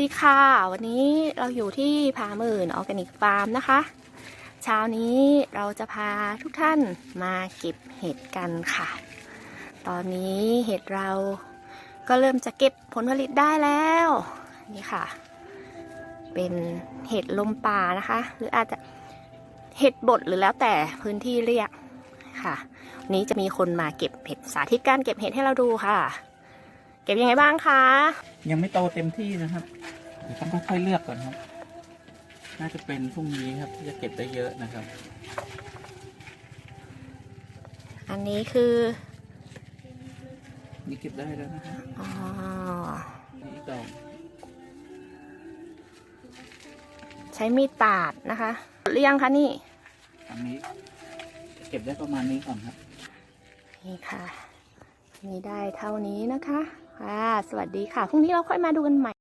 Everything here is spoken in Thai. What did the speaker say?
ดีค่ะ วันนี้เราอยู่ที่ผาหมื่นออร์แกนิกฟาร์มนะคะ เช้านี้เราจะพาทุกท่านมาเก็บเห็ดกันค่ะ ตอนนี้เห็ดเราก็เริ่มจะเก็บผลผลิตได้แล้ว นี่ค่ะ เป็นเห็ดลมป่านะคะ หรืออาจจะเห็ดบดหรือแล้วแต่พื้นที่เรียกค่ะวันนี้จะมีคนมาเก็บเห็ดสาธิตการเก็บเห็ดให้เราดูค่ะ เก็บยังไงบ้างคะ ยังไม่โตเต็มที่นะครับเดี๋ยวต้องค่อยๆเลือกก่อนครับ น่าจะเป็นพรุ่งนี้ครับที่จะเก็บได้เยอะนะครับ อันนี้คือ นี่เก็บได้แล้วนะครับอ๋อ นี่อีกดอกใช้มีดปาดนะคะหรือยังคะนี่ อันนี้ เก็บได้ประมาณนี้ก่อนครับ นี่ค่ะ นี้ได้เท่านี้นะคะค่ะสวัสดีค่ะ พรุ่งนี้เราค่อยมาดูกันใหม่